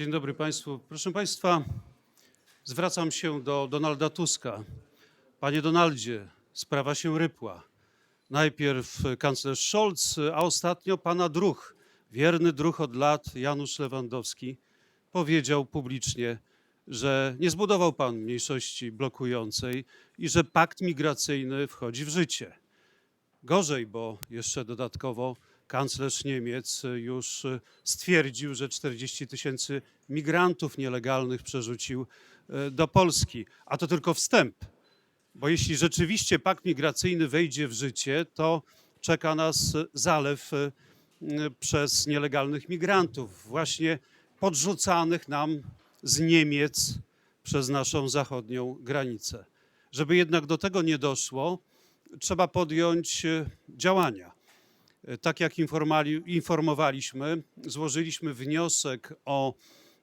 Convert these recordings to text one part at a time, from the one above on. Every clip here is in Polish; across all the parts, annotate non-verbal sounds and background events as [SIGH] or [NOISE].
Dzień dobry Państwu. Proszę Państwa, zwracam się do Donalda Tuska. Panie Donaldzie, sprawa się rypła. Najpierw kanclerz Scholz, a ostatnio pana druh, wierny druh od lat, Janusz Lewandowski, powiedział publicznie, że nie zbudował pan mniejszości blokującej i że pakt migracyjny wchodzi w życie. Gorzej, bo jeszcze dodatkowo kanclerz Niemiec już stwierdził, że 40 tysięcy migrantów nielegalnych przerzucił e, do Polski. A to tylko wstęp, bo jeśli rzeczywiście pakt migracyjny wejdzie w życie, to czeka nas zalew e, przez nielegalnych migrantów, właśnie podrzucanych nam z Niemiec przez naszą zachodnią granicę. Żeby jednak do tego nie doszło, trzeba podjąć e, działania. E, Tak jak informowaliśmy, złożyliśmy wniosek o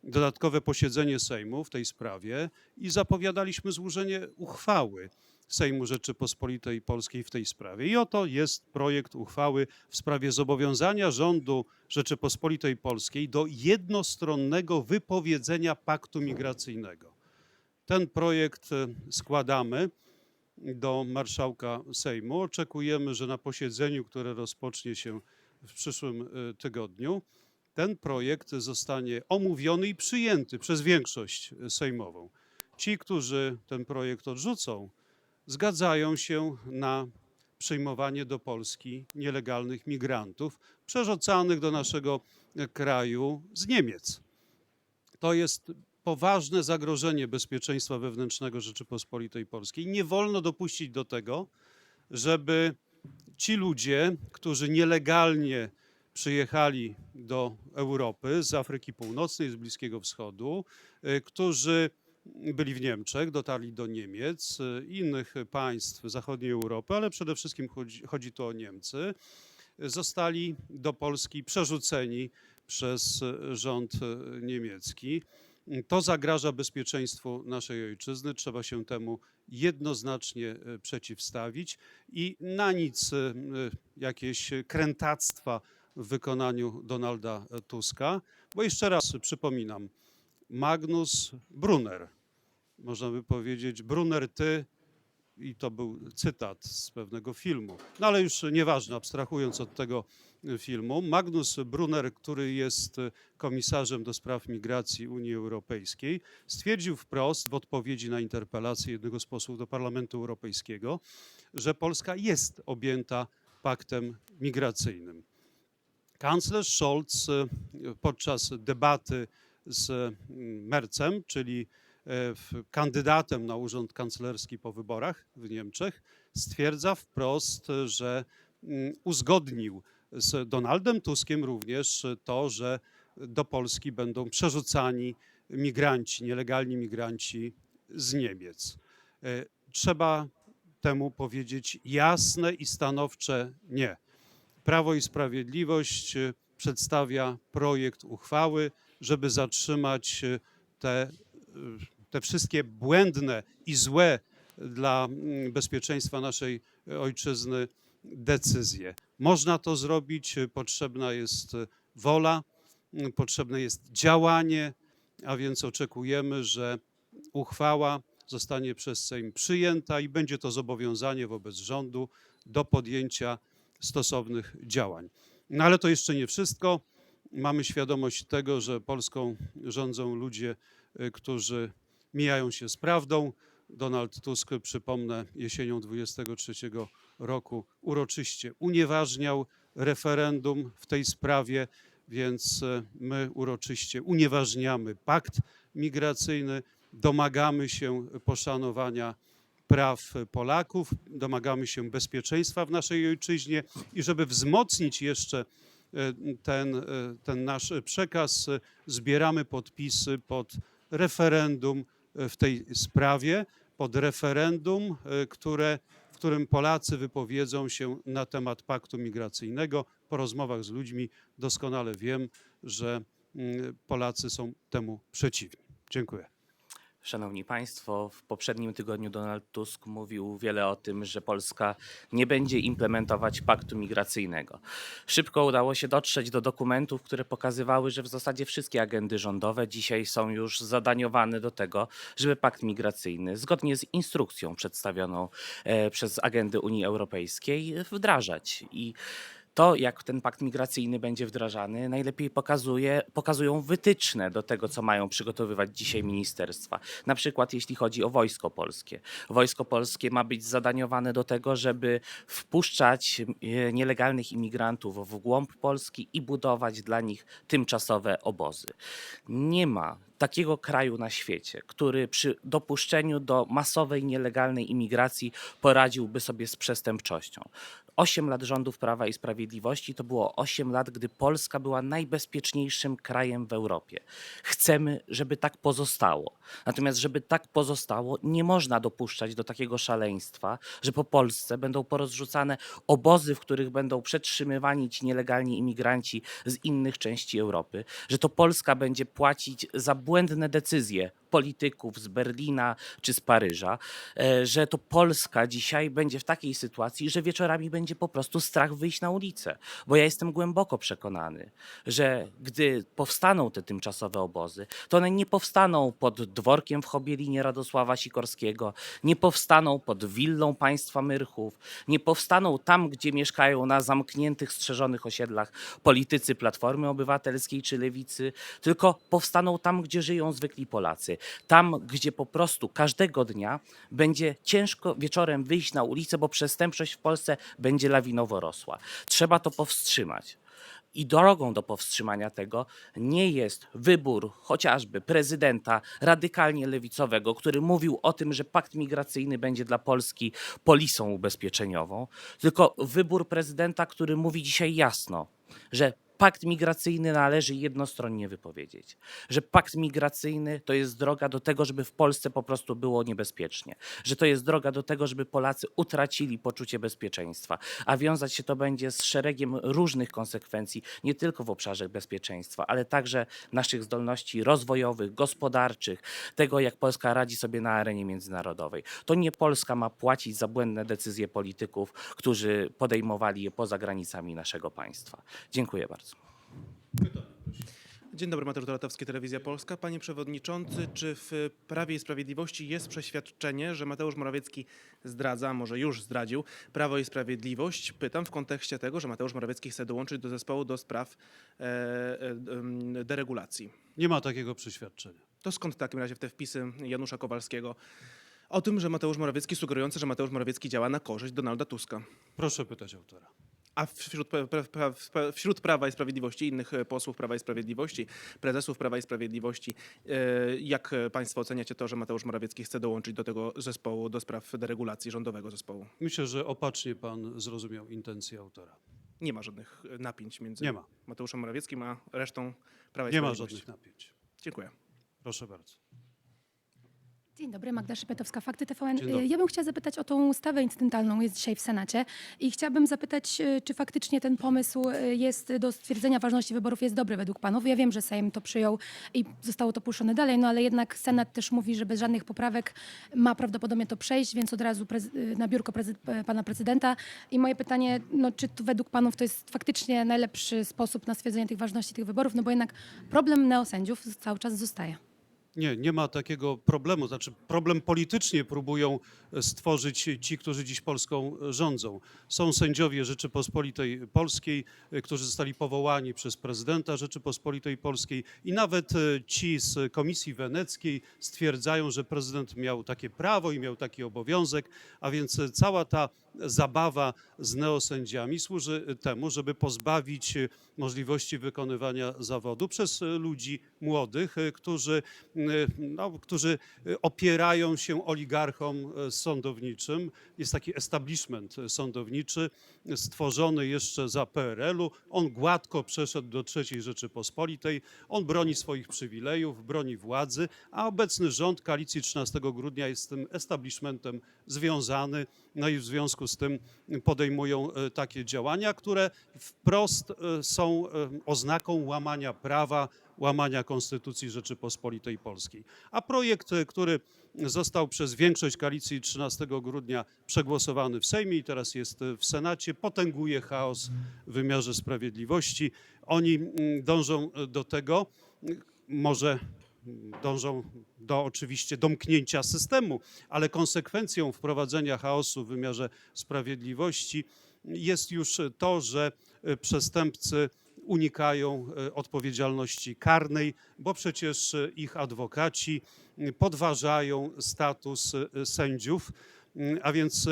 dodatkowe posiedzenie Sejmu w tej sprawie i zapowiadaliśmy złożenie uchwały Sejmu Rzeczypospolitej Polskiej w tej sprawie. I oto jest projekt uchwały w sprawie zobowiązania rządu Rzeczypospolitej Polskiej do jednostronnego wypowiedzenia paktu migracyjnego. Ten projekt e, składamy do marszałka Sejmu. Oczekujemy, że na posiedzeniu, które rozpocznie się w przyszłym e, tygodniu, ten projekt zostanie omówiony i przyjęty przez większość sejmową. Ci, którzy ten projekt odrzucą, zgadzają się na przyjmowanie do Polski nielegalnych migrantów przerzucanych do naszego e, kraju z Niemiec. To jest poważne zagrożenie bezpieczeństwa wewnętrznego Rzeczypospolitej Polskiej. Nie wolno dopuścić do tego, żeby ci ludzie, którzy nielegalnie przyjechali do Europy z Afryki Północnej, z Bliskiego Wschodu, y, którzy byli w Niemczech, dotarli do Niemiec, y, innych państw zachodniej Europy, ale przede wszystkim chodzi, chodzi tu o Niemcy, zostali do Polski przerzuceni przez rząd niemiecki. To zagraża bezpieczeństwu naszej ojczyzny. Trzeba się temu jednoznacznie e, przeciwstawić. I na nic e, e, jakieś krętactwa w wykonaniu Donalda Tuska, bo jeszcze raz przypominam, Magnus Brunner, można by powiedzieć, Brunner ty, i to był cytat z pewnego filmu, no ale już nieważne, abstrahując od tego filmu, Magnus Brunner, który jest e, komisarzem do spraw migracji Unii Europejskiej, stwierdził wprost w odpowiedzi na interpelację jednego z posłów do Parlamentu Europejskiego, że Polska jest objęta paktem migracyjnym. Kanclerz Scholz e, podczas debaty z mm, Mercem, czyli e, kandydatem na urząd kanclerski po wyborach w Niemczech, stwierdza wprost, że mm, uzgodnił z Donaldem Tuskiem również to, że do Polski będą przerzucani migranci, nielegalni migranci z Niemiec. E, Trzeba temu powiedzieć jasne i stanowcze nie. Prawo i Sprawiedliwość e, przedstawia projekt uchwały, żeby zatrzymać e, te, e, te wszystkie błędne i złe dla mm, bezpieczeństwa naszej e, ojczyzny decyzje. Można to zrobić, e, potrzebna jest e, wola, m, potrzebne jest działanie, a więc oczekujemy, że uchwała zostanie przez Sejm przyjęta i będzie to zobowiązanie wobec rządu do podjęcia stosownych działań. No ale to jeszcze nie wszystko. Mamy świadomość tego, że Polską rządzą ludzie, którzy mijają się z prawdą. Donald Tusk, przypomnę, jesienią 23 roku uroczyście unieważniał referendum w tej sprawie, więc e, my uroczyście unieważniamy pakt migracyjny, domagamy się poszanowania praw Polaków, domagamy się bezpieczeństwa w naszej ojczyźnie i żeby wzmocnić jeszcze e, ten, e, ten nasz przekaz, zbieramy podpisy pod referendum w tej sprawie, pod referendum, e, które, w którym Polacy wypowiedzą się na temat paktu migracyjnego. Po rozmowach z ludźmi doskonale wiem, że mm, Polacy są temu przeciwni. Dziękuję. Szanowni Państwo, w poprzednim tygodniu Donald Tusk mówił wiele o tym, że Polska nie będzie implementować paktu migracyjnego. Szybko udało się dotrzeć do dokumentów, które pokazywały, że w zasadzie wszystkie agendy rządowe dzisiaj są już zadaniowane do tego, żeby pakt migracyjny, zgodnie z instrukcją przedstawioną e, przez agendy Unii Europejskiej, wdrażać. I to, jak ten pakt migracyjny będzie wdrażany, najlepiej pokazuje, pokazują wytyczne do tego, co mają przygotowywać dzisiaj ministerstwa. Na przykład jeśli chodzi o Wojsko Polskie. Wojsko Polskie ma być zadaniowane do tego, żeby wpuszczać e, nielegalnych imigrantów w głąb Polski i budować dla nich tymczasowe obozy. Nie ma takiego kraju na świecie, który przy dopuszczeniu do masowej nielegalnej imigracji poradziłby sobie z przestępczością. Osiem lat rządów Prawa i Sprawiedliwości to było osiem lat, gdy Polska była najbezpieczniejszym krajem w Europie. Chcemy, żeby tak pozostało. Natomiast, żeby tak pozostało, nie można dopuszczać do takiego szaleństwa, że po Polsce będą porozrzucane obozy, w których będą przetrzymywani ci nielegalni imigranci z innych części Europy, że to Polska będzie płacić za błędne decyzje polityków z Berlina czy z Paryża, e, że to Polska dzisiaj będzie w takiej sytuacji, że wieczorami będzie po prostu strach wyjść na ulicę. Bo ja jestem głęboko przekonany, że gdy powstaną te tymczasowe obozy, to one nie powstaną pod dworkiem w Chobielinie Radosława Sikorskiego, nie powstaną pod willą państwa Myrchów, nie powstaną tam, gdzie mieszkają na zamkniętych, strzeżonych osiedlach politycy Platformy Obywatelskiej czy Lewicy, tylko powstaną tam, gdzie żyją zwykli Polacy. Tam, gdzie po prostu każdego dnia będzie ciężko wieczorem wyjść na ulicę, bo przestępczość w Polsce będzie lawinowo rosła. Trzeba to powstrzymać. I drogą do powstrzymania tego nie jest wybór chociażby prezydenta radykalnie lewicowego, który mówił o tym, że pakt migracyjny będzie dla Polski polisą ubezpieczeniową, tylko wybór prezydenta, który mówi dzisiaj jasno, że pakt migracyjny należy jednostronnie wypowiedzieć. Że pakt migracyjny to jest droga do tego, żeby w Polsce po prostu było niebezpiecznie. Że to jest droga do tego, żeby Polacy utracili poczucie bezpieczeństwa. A wiązać się to będzie z szeregiem różnych konsekwencji, nie tylko w obszarze bezpieczeństwa, ale także naszych zdolności rozwojowych, gospodarczych, tego jak Polska radzi sobie na arenie międzynarodowej. To nie Polska ma płacić za błędne decyzje polityków, którzy podejmowali je poza granicami naszego państwa. Dziękuję bardzo. Dzień dobry, Mateusz Dolatowski, Telewizja Polska. Panie Przewodniczący, czy w Prawie i Sprawiedliwości jest przeświadczenie, że Mateusz Morawiecki zdradza, może już zdradził, Prawo i Sprawiedliwość? Pytam w kontekście tego, że Mateusz Morawiecki chce dołączyć do zespołu do spraw e, e, deregulacji. Nie ma takiego przeświadczenia. To skąd w takim razie te wpisy Janusza Kowalskiego o tym, że Mateusz Morawiecki, sugerujące, że Mateusz Morawiecki działa na korzyść Donalda Tuska? Proszę pytać autora. A wśród, pra- pra- wśród Prawa i Sprawiedliwości, innych e, posłów Prawa i Sprawiedliwości, prezesów Prawa i Sprawiedliwości, e, jak Państwo oceniacie to, że Mateusz Morawiecki chce dołączyć do tego zespołu do spraw deregulacji, rządowego zespołu? Myślę, że opacznie pan zrozumiał intencję autora. Nie ma żadnych e, napięć między Nie ma. Mateuszem Morawieckim a resztą Prawa i Nie ma Sprawiedliwości. żadnych napięć. Dziękuję. Proszę bardzo. Dzień dobry, Magda Szypetowska, Fakty TVN. Ja bym chciała zapytać o tą ustawę incydentalną, jest dzisiaj w Senacie i chciałabym zapytać, e, czy faktycznie ten pomysł e, jest do stwierdzenia ważności wyborów jest dobry według panów. Ja wiem, że Sejm to przyjął i zostało to puszczone dalej, no ale jednak Senat też mówi, że bez żadnych poprawek ma prawdopodobnie to przejść, więc od razu e, na biurko prezy- pana prezydenta. I moje pytanie, no, czy według panów to jest faktycznie najlepszy sposób na stwierdzenie tych ważności tych wyborów, no bo jednak problem neosędziów cały czas zostaje. Nie, nie ma takiego problemu. Znaczy, problem politycznie próbują stworzyć ci, którzy dziś Polską rządzą. Są sędziowie Rzeczypospolitej Polskiej, e, którzy zostali powołani przez prezydenta Rzeczypospolitej Polskiej i nawet e, ci z Komisji Weneckiej stwierdzają, że prezydent miał takie prawo i miał taki obowiązek, a więc e, cała ta zabawa z neosędziami służy temu, żeby pozbawić e, możliwości wykonywania zawodu przez e, ludzi młodych, którzy, no, którzy opierają się oligarchom sądowniczym. Jest taki establishment sądowniczy stworzony jeszcze za PRL-u. On gładko przeszedł do III Rzeczypospolitej. On broni swoich przywilejów, broni władzy, a obecny rząd koalicji 13 grudnia jest z tym establishmentem związany. No i w związku z tym podejmują e, takie działania, które wprost e, są e, oznaką łamania prawa, łamania Konstytucji Rzeczypospolitej Polskiej. A projekt, który został przez większość koalicji 13 grudnia przegłosowany w Sejmie i teraz jest w Senacie, potęguje chaos w wymiarze sprawiedliwości. Oni mm, dążą do tego, może dążą do oczywiście domknięcia systemu, ale konsekwencją wprowadzenia chaosu w wymiarze sprawiedliwości jest już to, że e, przestępcy unikają e, odpowiedzialności karnej, bo przecież e, ich adwokaci podważają status sędziów, a więc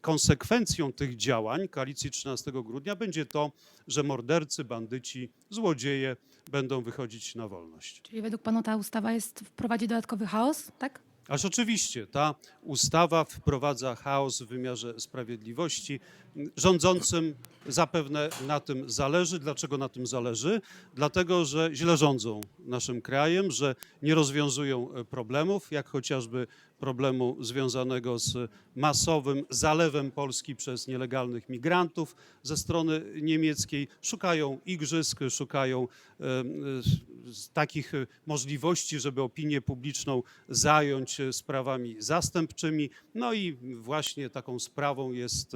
konsekwencją tych działań koalicji 13 grudnia będzie to, że mordercy, bandyci, złodzieje będą wychodzić na wolność. Czyli według panu ta ustawa jest, wprowadzi dodatkowy chaos, tak? Aż oczywiście ta ustawa wprowadza chaos w wymiarze sprawiedliwości. Rządzącym zapewne na tym zależy. Dlaczego na tym zależy? Dlatego, że źle rządzą naszym krajem, że nie rozwiązują e, problemów, jak chociażby problemu związanego z masowym zalewem Polski przez nielegalnych migrantów ze strony niemieckiej. Szukają igrzysk, szukają e, e, takich e, możliwości, żeby opinię publiczną zająć sprawami zastępczymi. No i właśnie taką sprawą jest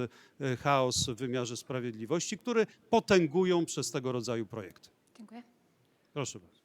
chaos w wymiarze sprawiedliwości, który potęgują przez tego rodzaju projekty. Dziękuję. Proszę bardzo.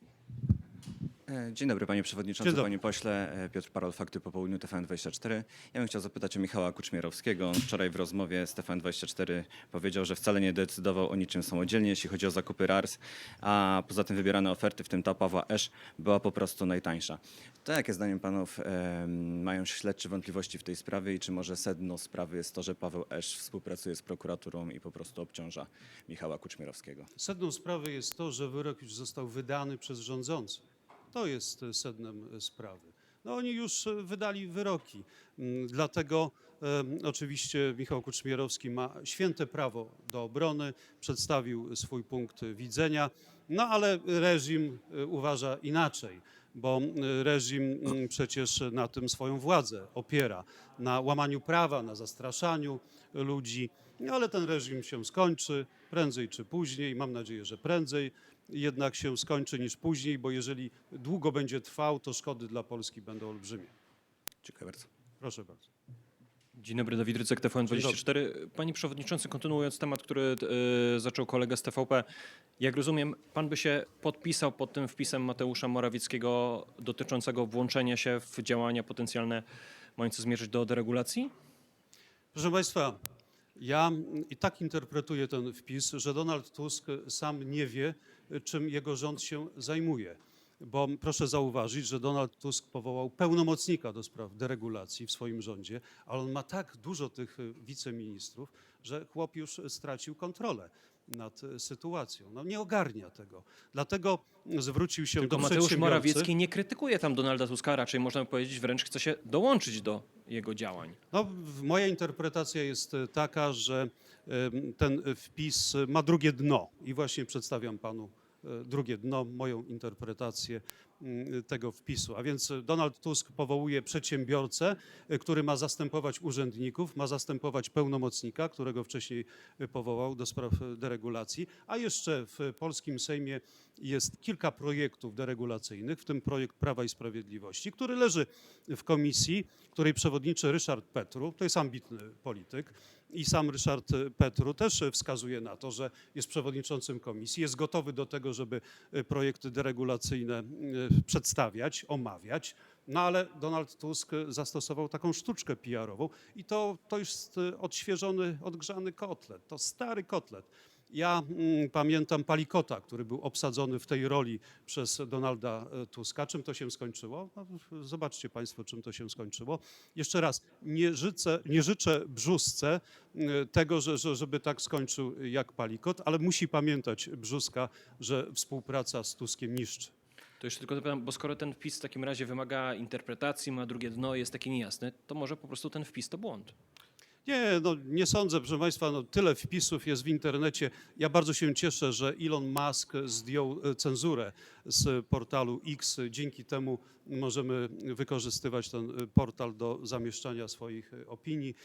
E, Dzień dobry panie przewodniczący, Dzień dobry. panie pośle. E, Piotr Parol, Fakty po południu TVN24. Ja bym chciał zapytać o Michała Kuczmierowskiego. On wczoraj w rozmowie z TVN24 powiedział, że wcale nie decydował o niczym samodzielnie, jeśli chodzi o zakupy RARS, a poza tym wybierane oferty, w tym ta Pawła Esz, była po prostu najtańsza. To jakie zdaniem panów em, mają śledczy wątpliwości w tej sprawie i czy może sedno sprawy jest to, że Paweł Esz współpracuje z prokuraturą i po prostu obciąża Michała Kuczmierowskiego? Sednem sprawy jest to, że wyrok już został wydany przez rządzących. To jest sednem e, sprawy. No oni już e, wydali wyroki. Mm, Dlatego e, oczywiście Michał Kuczmierowski ma święte prawo do obrony, przedstawił swój punkt widzenia, no ale reżim uważa inaczej, bo reżim mm, przecież na tym swoją władzę opiera, na łamaniu prawa, na zastraszaniu ludzi. No, ale ten reżim się skończy prędzej czy później. Mam nadzieję, że prędzej jednak się skończy niż później, bo jeżeli długo będzie trwał, to szkody dla Polski będą olbrzymie. Dziękuję bardzo. Proszę bardzo. Dzień dobry, Dawid Rycek, TVN24. Panie Przewodniczący, kontynuując temat, który e, zaczął kolega z TVP, jak rozumiem, Pan by się podpisał pod tym wpisem Mateusza Morawieckiego dotyczącego włączenia się w działania potencjalne mające zmierzyć do deregulacji? Proszę Państwa, ja i tak interpretuję ten wpis, że Donald Tusk sam nie wie, czym jego rząd się zajmuje. Bo proszę zauważyć, że Donald Tusk powołał pełnomocnika do spraw deregulacji w swoim rządzie, ale on ma tak dużo tych wiceministrów, że chłop już stracił kontrolę nad sytuacją. No nie ogarnia tego. Dlatego zwrócił się Tylko do Mateusz. Morawiecki nie krytykuje tam Donalda Tuska, raczej można powiedzieć wręcz chce się dołączyć do jego działań. No, moja interpretacja jest e, taka, że ten wpis ma drugie dno. I właśnie przedstawiam panu e, drugie dno, moją interpretację tego wpisu. A więc Donald Tusk powołuje przedsiębiorcę, e, który ma zastępować urzędników, ma zastępować pełnomocnika, którego wcześniej powołał do spraw deregulacji, a jeszcze w polskim Sejmie jest kilka projektów deregulacyjnych, w tym projekt Prawa i Sprawiedliwości, który leży w komisji, której przewodniczy Ryszard Petru, to jest ambitny polityk. I sam Ryszard Petru też wskazuje na to, że jest przewodniczącym komisji, jest gotowy do tego, żeby projekty deregulacyjne e, przedstawiać, omawiać. No ale Donald Tusk zastosował taką sztuczkę PR-ową i to, to jest e, odświeżony, odgrzany kotlet, to stary kotlet. Ja mm, pamiętam Palikota, który był obsadzony w tej roli przez Donalda e, Tuska. Czym to się skończyło? No, zobaczcie Państwo, czym to się skończyło. Jeszcze raz, nie życzę, nie życzę Brzusce e, tego, że, że, żeby tak skończył jak Palikot, ale musi pamiętać Brzuska, że współpraca z Tuskiem niszczy. To jeszcze tylko dopytam, bo skoro ten wpis w takim razie wymaga interpretacji, ma drugie dno, jest taki niejasny, to może po prostu ten wpis to błąd. Nie, no nie sądzę, proszę Państwa, no, tyle wpisów jest w internecie. Ja bardzo się cieszę, że Elon Musk zdjął e, cenzurę z portalu X. Dzięki temu możemy wykorzystywać ten e, portal do zamieszczania swoich e, opinii.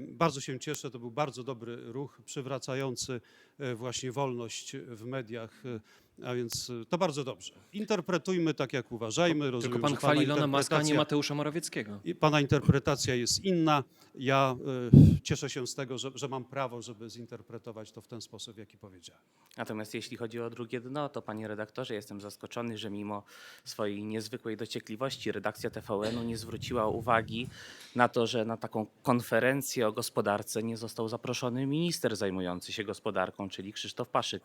Bardzo się cieszę, to był bardzo dobry ruch przywracający e, właśnie wolność w mediach, e, a więc e, to bardzo dobrze. Interpretujmy tak, jak uważajmy. Rozumiem, Tylko pan że chwali Ilona Maska, a nie Mateusza Morawieckiego. i Pana interpretacja jest inna. Ja cieszę się z tego, że, że mam prawo, żeby zinterpretować to w ten sposób, jaki powiedziałem. Natomiast jeśli chodzi o drugie dno, to panie redaktorze, jestem zaskoczony, że mimo swojej niezwykłej dociekliwości redakcja TVN-u nie zwróciła uwagi na to, że na taką konferencję o gospodarce nie został zaproszony minister zajmujący się gospodarką, czyli Krzysztof Paszyk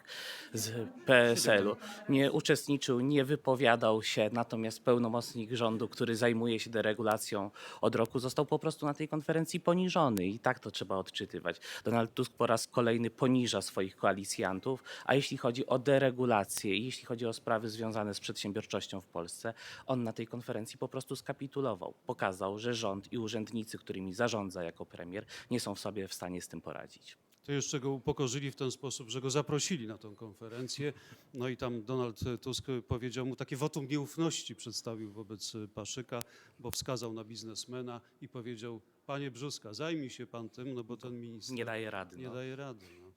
z PSL-u. Nie uczestniczył, nie wypowiadał się, natomiast pełnomocnik rządu, który zajmuje się deregulacją od roku, został po prostu na tej konferencji poniżony i tak to trzeba odczytywać. Donald Tusk po raz kolejny poniża swoich koalicjantów, a jeśli chodzi o deregulację i jeśli chodzi o sprawy związane z przedsiębiorczością w Polsce, on na tej konferencji po prostu skapitulował. Pokazał, że rząd i urzędnicy, którymi zarządza jako premier, nie są w sobie w stanie z tym poradzić. To jeszcze go upokorzyli w ten sposób, że go zaprosili na tę konferencję. No i tam Donald Tusk powiedział mu takie wotum nieufności przedstawił wobec Paszyka, bo wskazał na biznesmena i powiedział, panie Brzuska, zajmij się pan tym, no bo ten minister Nie daje rady. nie no. daje rady. No.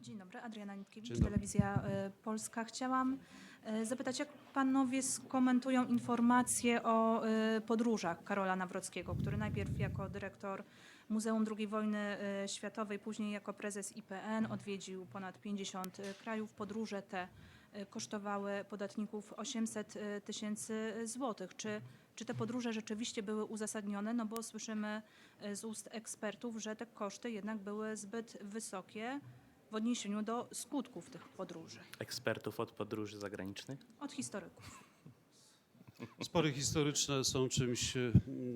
Dzień dobry, Adriana Nitkiewicz, Dzień dobry. Telewizja y, Polska. Chciałam zapytać, jak panowie skomentują informacje o y, podróżach Karola Nawrockiego, który najpierw jako dyrektor Muzeum II Wojny y, Światowej, później jako prezes IPN odwiedził ponad 50 krajów. Podróże te kosztowały podatników 800 y, tysięcy złotych. Czy, czy te podróże rzeczywiście były uzasadnione? No bo słyszymy z ust ekspertów, że te koszty jednak były zbyt wysokie w odniesieniu do skutków tych podróży. Ekspertów od podróży zagranicznych? Od historyków. Spory historyczne są czymś e,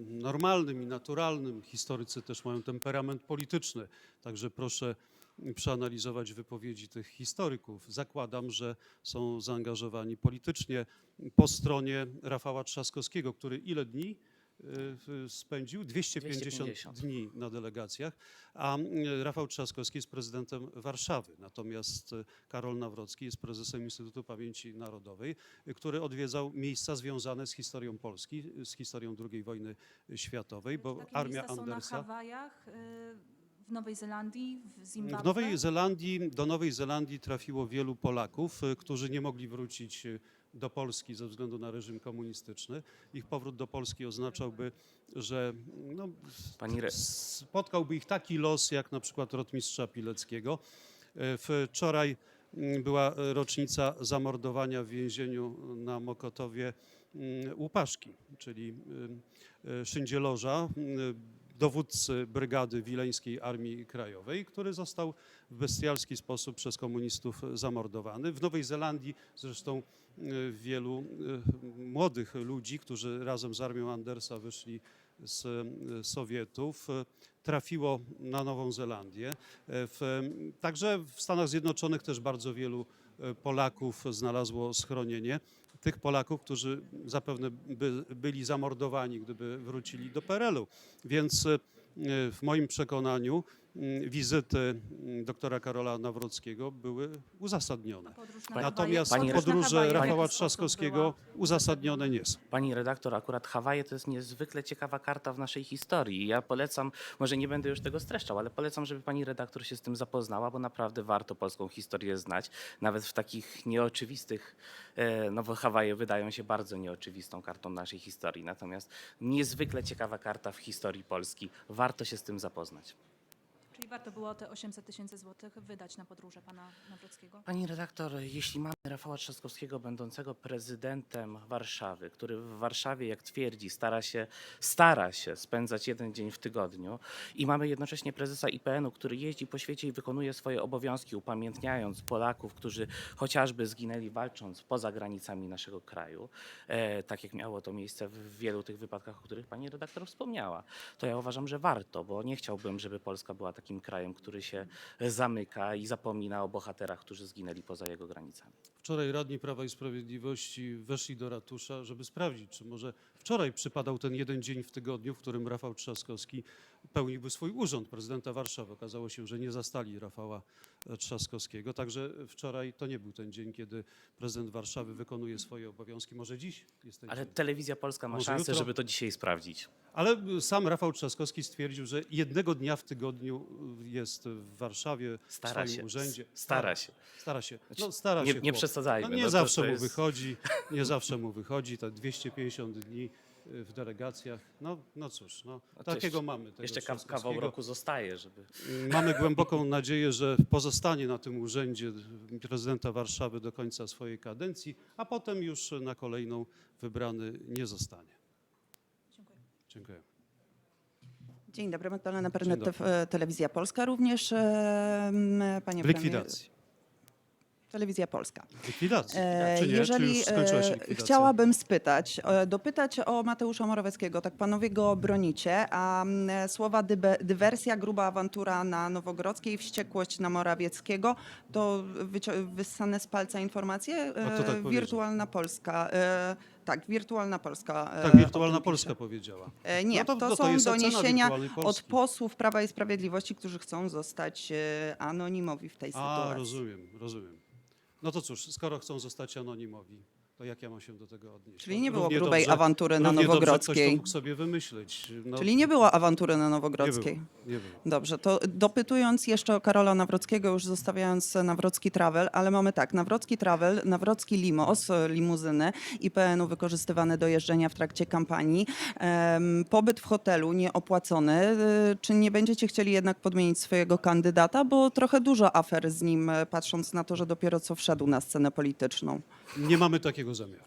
normalnym i naturalnym. Historycy też mają temperament polityczny, także proszę przeanalizować wypowiedzi tych historyków. Zakładam, że są zaangażowani politycznie po stronie Rafała Trzaskowskiego, który ile dni spędził? 250, 250. dni na delegacjach, a Rafał Trzaskowski jest prezydentem Warszawy, natomiast e, Karol Nawrocki jest prezesem Instytutu Pamięci Narodowej, e, który odwiedzał miejsca związane z historią Polski, z historią II wojny światowej, bo Takie armia miejsca są na Andersa... Hawajach, y, w Nowej Zelandii, w Zimbabwe. W Nowej Zelandii, do Nowej Zelandii trafiło wielu Polaków, y, którzy nie mogli wrócić y, do Polski ze względu na reżim komunistyczny. Ich powrót do Polski oznaczałby, że no, Pani re- spotkałby ich taki los, jak na przykład rotmistrza Pileckiego. Wczoraj mm, była rocznica zamordowania w więzieniu na Mokotowie mm, Łupaszki, czyli y, y, szyndzieloża, y, dowódcy brygady wileńskiej Armii Krajowej, który został w bestialski sposób przez komunistów zamordowany. W Nowej Zelandii zresztą wielu y, młodych ludzi, którzy razem z armią Andersa wyszli z y, Sowietów, trafiło na Nową Zelandię. W, także w Stanach Zjednoczonych też bardzo wielu Polaków znalazło schronienie. Tych Polaków, którzy zapewne by, byli zamordowani, gdyby wrócili do PRL-u. Więc w moim przekonaniu wizyty y, doktora Karola Nawrockiego były uzasadnione. Na Natomiast Hawaje- podróże Rafała Trzaskowskiego uzasadnione nie są. Pani redaktor, akurat Hawaje to jest niezwykle ciekawa karta w naszej historii. Ja polecam, może nie będę już tego streszczał, ale polecam, żeby pani redaktor się z tym zapoznała, bo naprawdę warto polską historię znać. Nawet w takich nieoczywistych, e, no bo Hawaje wydają się bardzo nieoczywistą kartą naszej historii. Natomiast niezwykle ciekawa karta w historii Polski. Warto się z tym zapoznać. Czyli warto było te 800 tysięcy złotych wydać na podróże pana Nawrockiego? Pani redaktor, jeśli mamy Rafała Trzaskowskiego będącego prezydentem Warszawy, który w Warszawie, jak twierdzi, stara się, stara się spędzać jeden dzień w tygodniu i mamy jednocześnie prezesa IPN-u, który jeździ po świecie i wykonuje swoje obowiązki, upamiętniając Polaków, którzy chociażby zginęli walcząc poza granicami naszego kraju, e, tak jak miało to miejsce w wielu tych wypadkach, o których pani redaktor wspomniała, to ja uważam, że warto, bo nie chciałbym, żeby Polska była takim krajem, który się zamyka i zapomina o bohaterach, którzy zginęli poza jego granicami. Wczoraj radni Prawa i Sprawiedliwości weszli do ratusza, żeby sprawdzić, czy może Wczoraj przypadał ten jeden dzień w tygodniu, w którym Rafał Trzaskowski pełniłby swój urząd prezydenta Warszawy. Okazało się, że nie zastali Rafała e, Trzaskowskiego, także wczoraj to nie był ten dzień, kiedy prezydent Warszawy wykonuje swoje obowiązki. Może dziś jest ten Ale dzień. telewizja polska ma Może szansę, jutro? żeby to dzisiaj sprawdzić. Ale sam Rafał Trzaskowski stwierdził, że jednego dnia w tygodniu jest w Warszawie w Stara swoim się. urzędzie. Stara się. Stara się. No, stara nie- się nie chłop. przesadzajmy, No, nie no to- zawsze to mu jest- wychodzi, nie [LAUGHS] zawsze mu wychodzi, te 250 dni w delegacjach. No, no cóż, no, No to takiego jeszcze- mamy. Tego Jeszcze ka- kawał Trzaskowskiego. roku zostaje, żeby... Mamy głęboką [LAUGHS] nadzieję, że pozostanie na tym urzędzie prezydenta Warszawy do końca swojej kadencji, a potem już na kolejną wybrany nie zostanie. Dziękuję. Dziękuję. Dzień dobry, Magdalena Dzień Pernet, dobry. e, Telewizja Polska również. e, Panie W likwidacji. Telewizja Polska. W likwidacji. E, Czy nie? Jeżeli Czy już skończyła się e, likwidacja? chciałabym spytać, e, dopytać o Mateusza Morawieckiego, tak panowie go bronicie, a słowa dybe, dywersja, gruba awantura na Nowogrodzkiej, wściekłość na Morawieckiego, to wycio- wyssane z palca informacje? A kto tak E, powiedział? Wirtualna Polska. e, Tak, Wirtualna Polska. e, Tak, o wirtualna tym Polska powiedziała. E, Nie, No to- to, no to są jest ocena doniesienia wirtualnej od posłów Prawa i Sprawiedliwości, którzy chcą zostać e, anonimowi w tej A, sytuacji. rozumiem, rozumiem. No to cóż, skoro chcą zostać anonimowi, to jak ja mam się do tego odnieść? Czyli No, nie było równie grubej dobrze- awantury na równie dobrze Ktoś Nowogrodzkiej. to mógł sobie wymyśleć. No, Czyli nie było awantury na Nowogrodzkiej. nie było. Dobrze, to dopytując jeszcze o Karola Nawrockiego, już zostawiając Nawrocki Travel, ale mamy tak, Nawrocki Travel, Nawrocki Limos, e, limuzyny IPN-u wykorzystywane do jeżdżenia w trakcie kampanii, em, pobyt w hotelu nieopłacony. E, Czy nie będziecie chcieli jednak podmienić swojego kandydata, bo trochę dużo afer z nim, e, patrząc na to, że dopiero co wszedł na scenę polityczną. Nie mamy takiego zamiaru.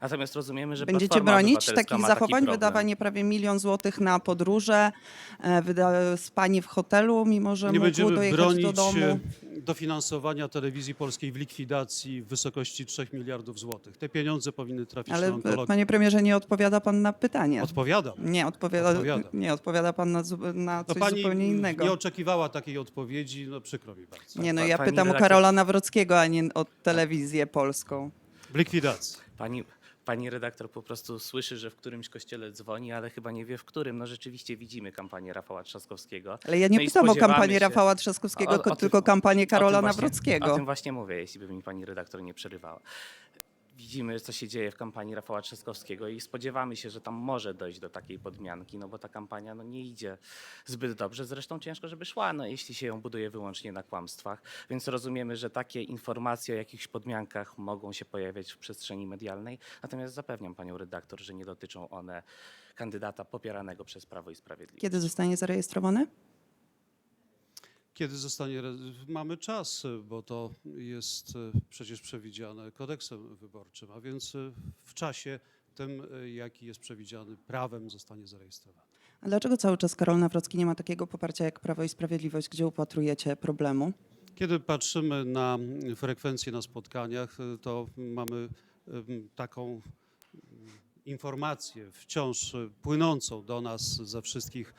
Natomiast rozumiemy, że Będziecie Platforma bronić Obywatelska takich ma taki zachowań, problem. wydawanie prawie milion złotych na podróże, e, wyda- spanie w hotelu, mimo że Nie mógł będziemy dojechać do bronić domu. e, dofinansowania telewizji polskiej w likwidacji w wysokości 3 miliardów złotych. Te pieniądze powinny trafić Ale na onkologię. panie premierze, nie odpowiada pan na pytanie. Odpowiadam. Nie odpowiada, Odpowiadam. nie odpowiada pan na, zu- na No coś pani zupełnie innego. nie oczekiwała takiej odpowiedzi, no przykro mi bardzo. Nie, no Pa- ja pani pytam o redaktor- Karola Nawrockiego, a nie o telewizję polską. W likwidacji. Pani, pani redaktor po prostu słyszy, że w którymś kościele dzwoni, ale chyba nie wie w którym. No rzeczywiście widzimy kampanię Rafała Trzaskowskiego. Ale ja nie No pytam o kampanię się- Rafała Trzaskowskiego, O- o tym- tylko kampanię O Karola tym właśnie- Nawrockiego. O tym właśnie mówię, jeśli by mi pani redaktor nie przerywała. Widzimy, co się dzieje w kampanii Rafała Trzaskowskiego i spodziewamy się, że tam może dojść do takiej podmianki, no bo ta kampania no, nie idzie zbyt dobrze. Zresztą ciężko, żeby szła, no, jeśli się ją buduje wyłącznie na kłamstwach. Więc rozumiemy, że takie informacje o jakichś podmiankach mogą się pojawiać w przestrzeni medialnej. Natomiast zapewniam panią redaktor, że nie dotyczą one kandydata popieranego przez Prawo i Sprawiedliwość. Kiedy zostanie zarejestrowany? Kiedy zostanie, mamy czas, bo to jest e, przecież przewidziane kodeksem wyborczym, a więc e, w czasie tym, e, jaki jest przewidziany prawem, zostanie zarejestrowany. A dlaczego cały czas Karol Nawrocki nie ma takiego poparcia jak Prawo i Sprawiedliwość? Gdzie upatrujecie problemu? Kiedy patrzymy na frekwencję na spotkaniach, to mamy taką informację wciąż płynącą do nas ze wszystkich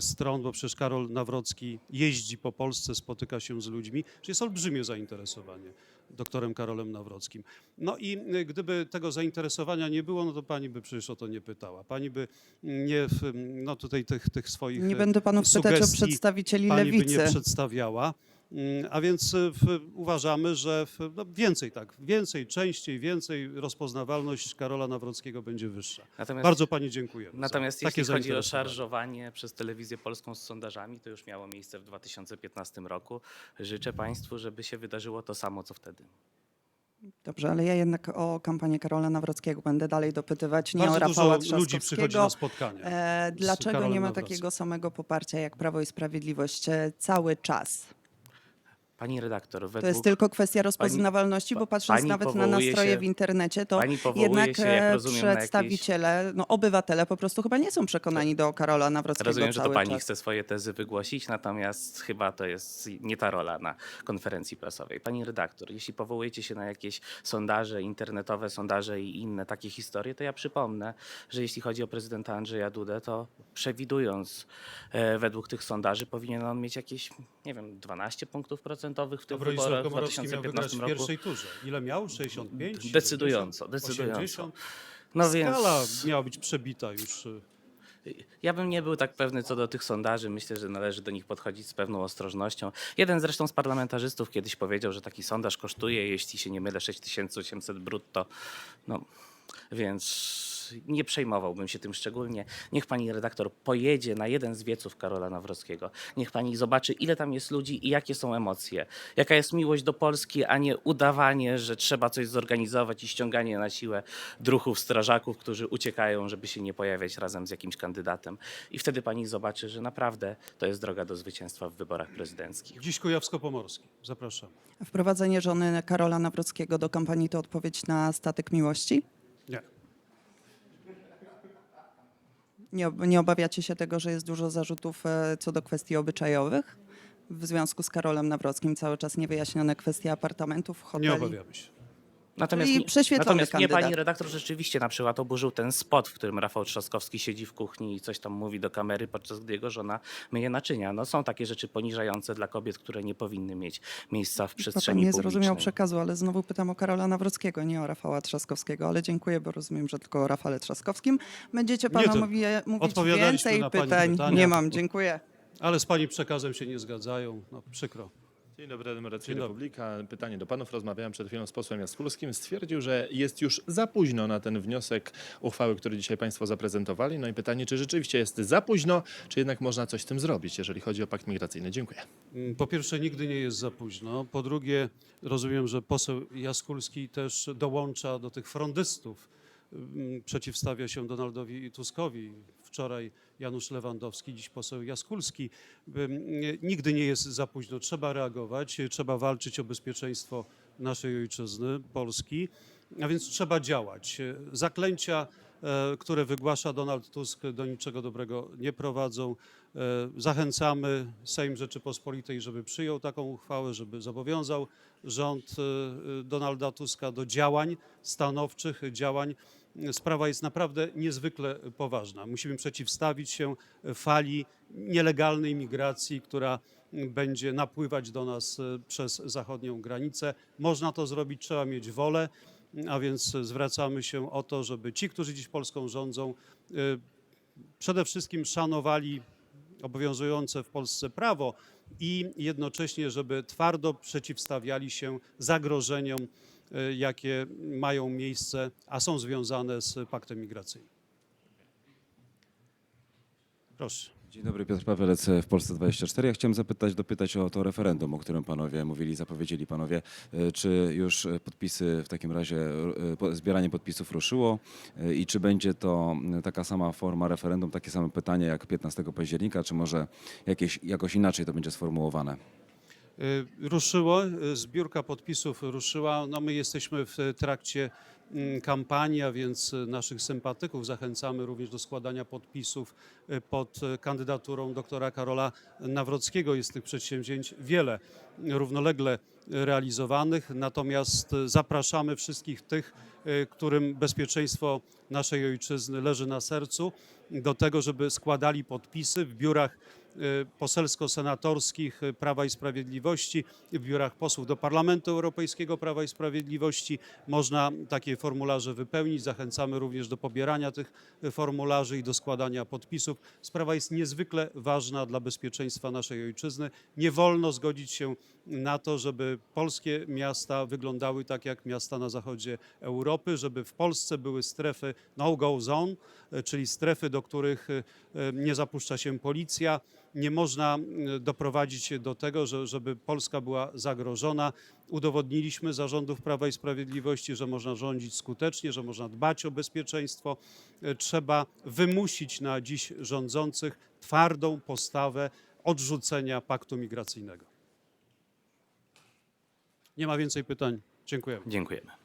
stron, bo przecież Karol Nawrocki jeździ po Polsce, spotyka się z ludźmi, czyli jest olbrzymie zainteresowanie doktorem Karolem Nawrockim. No i e, gdyby tego zainteresowania nie było, no to pani by przecież o to nie pytała. Pani by nie, w, no tutaj tych, tych swoich Nie e, będę panów pytać o przedstawicieli pani by nie lewicy. przedstawiała. Mm, A więc e, w, uważamy, że w, no więcej tak, więcej, częściej, więcej rozpoznawalność Karola Nawrockiego będzie wyższa. Natomiast Bardzo pani dziękuję. Natomiast takie jeśli chodzi o szarżowanie przez telewizję polską z sondażami, to już miało miejsce w 2015 roku. Życzę Państwu, żeby się wydarzyło to samo, co wtedy. Dobrze, ale ja jednak o kampanię Karola Nawrockiego będę dalej dopytywać, nie Bardzo o Rafała dużo ludzi przychodzi na spotkania. E, z dlaczego nie ma takiego samego poparcia jak Prawo i Sprawiedliwość e, cały czas? Pani redaktor, według... To jest tylko kwestia rozpoznawalności, bo patrząc pani nawet na powołuje nastroje się- w internecie, to pani powołuje jednak się, jak e, rozumiem, na jakieś- przedstawiciele, no obywatele po prostu chyba nie są przekonani do Karola Nawrockiego Rozumiem, że to pani czas. chce swoje tezy wygłosić, natomiast chyba to jest nie ta rola na konferencji prasowej. Pani redaktor, jeśli powołujecie się na jakieś sondaże, internetowe sondaże i inne takie historie, to ja przypomnę, że jeśli chodzi o prezydenta Andrzeja Dudę, to przewidując e, według tych sondaży powinien on mieć jakieś, nie wiem, 12 punktów procentowych w tych Bronisław wyborach w Komorowski miał wygrać 2015 w roku. pierwszej turze. Ile miał? 65? Decydująco, 70? decydująco. 80? No skala więc miała być przebita już. y, ja bym nie był tak pewny co do tych sondaży. Myślę, że należy do nich podchodzić z pewną ostrożnością. Jeden zresztą z parlamentarzystów kiedyś powiedział, że taki sondaż kosztuje, jeśli się nie mylę, 6800 brutto. No, więc nie przejmowałbym się tym szczególnie. Niech pani redaktor pojedzie na jeden z wieców Karola Nawrockiego. Niech pani zobaczy, ile tam jest ludzi i jakie są emocje. Jaka jest miłość do Polski, a nie udawanie, że trzeba coś zorganizować i ściąganie na siłę druhów strażaków, którzy uciekają, żeby się nie pojawiać razem z jakimś kandydatem. I wtedy pani zobaczy, że naprawdę to jest droga do zwycięstwa w wyborach prezydenckich. Dziś Kujawsko-Pomorski. Zapraszam. Wprowadzenie żony Karola Nawrockiego do kampanii to odpowiedź na statek miłości? Nie. Nie, ob- nie obawiacie się tego, że jest dużo zarzutów e, co do kwestii obyczajowych? W związku z Karolem Nawrockim cały czas niewyjaśnione kwestie apartamentów, hoteli. Nie obawiamy się. Natomiast, Czyli mi- prześwietlony natomiast mnie kandydat. pani redaktor rzeczywiście na przykład oburzył ten spot, w którym Rafał Trzaskowski siedzi w kuchni i coś tam mówi do kamery, podczas gdy jego żona myje naczynia. No są takie rzeczy poniżające dla kobiet, które nie powinny mieć miejsca w pan przestrzeni nie publicznej. zrozumiał przekazu, ale znowu pytam o Karola Nawrockiego, nie o Rafała Trzaskowskiego, ale dziękuję, bo rozumiem, że tylko o Rafale Trzaskowskim. Będziecie Nie, to mówić odpowiadaliśmy więcej na pani pytań. pytania. Nie mam, dziękuję. Ale z pani przekazem się nie zgadzają. No, przykro. Dzień dobry, Demokracja Dzień dobry. Republika. Pytanie do panów. Rozmawiałem przed chwilą z posłem Jaskulskim. Stwierdził, że jest już za późno na ten wniosek uchwały, który dzisiaj państwo zaprezentowali. No i pytanie, czy rzeczywiście jest za późno, czy jednak można coś z tym zrobić, jeżeli chodzi o pakt migracyjny. Dziękuję. Mm, Po pierwsze, nigdy nie jest za późno. Po drugie, rozumiem, że poseł Jaskulski też dołącza do tych frondystów. Mm, Przeciwstawia się Donaldowi Tuskowi. Wczoraj Janusz Lewandowski, dziś poseł Jaskulski. Nigdy nie jest za późno. Trzeba reagować, trzeba walczyć o bezpieczeństwo naszej ojczyzny, Polski, a więc trzeba działać. Zaklęcia, e, które wygłasza Donald Tusk, do niczego dobrego nie prowadzą. E, Zachęcamy Sejm Rzeczypospolitej, żeby przyjął taką uchwałę, żeby zobowiązał rząd e, Donalda Tuska do działań stanowczych, działań. Sprawa jest naprawdę niezwykle poważna. Musimy przeciwstawić się fali nielegalnej migracji, która będzie napływać do nas e, przez zachodnią granicę. Można to zrobić, trzeba mieć wolę, a więc zwracamy się o to, żeby ci, którzy dziś Polską rządzą, e, przede wszystkim szanowali obowiązujące w Polsce prawo i jednocześnie, żeby twardo przeciwstawiali się zagrożeniom, jakie mają miejsce, a są związane z paktem migracyjnym. Proszę. Dzień dobry, Piotr Pawelec w Polsce 24. Ja chciałem zapytać, dopytać o to referendum, o którym panowie mówili, zapowiedzieli panowie. E, Czy już e, podpisy w takim razie, e, zbieranie podpisów ruszyło E, i czy będzie to taka sama forma referendum, takie same pytanie jak 15 października, czy może jakieś, jakoś inaczej to będzie sformułowane? Y, Ruszyło, y, zbiórka podpisów ruszyła. No my jesteśmy w trakcie mm, kampanii, a więc y, naszych sympatyków zachęcamy również do składania podpisów pod kandydaturą doktora Karola Nawrockiego. Jest tych przedsięwzięć wiele, równolegle realizowanych, natomiast zapraszamy wszystkich tych, którym bezpieczeństwo naszej ojczyzny leży na sercu, do tego, żeby składali podpisy w biurach poselsko-senatorskich y, Prawa i Sprawiedliwości, w biurach posłów do Parlamentu Europejskiego Prawa i Sprawiedliwości. Można takie formularze wypełnić. Zachęcamy również do pobierania tych y, formularzy i do składania podpisów. Sprawa jest niezwykle ważna dla bezpieczeństwa naszej ojczyzny. Nie wolno zgodzić się na to, żeby polskie miasta wyglądały tak jak miasta na zachodzie Europy, żeby w Polsce były strefy no-go zone, czyli strefy, do których e, e, nie zapuszcza się policja. Nie można e, doprowadzić do tego, że, żeby Polska była zagrożona. Udowodniliśmy zarządów Prawa i Sprawiedliwości, że można rządzić skutecznie, że można dbać o bezpieczeństwo. E, Trzeba wymusić na dziś rządzących twardą postawę odrzucenia paktu migracyjnego. Nie ma więcej pytań. Dziękujemy. Dziękujemy.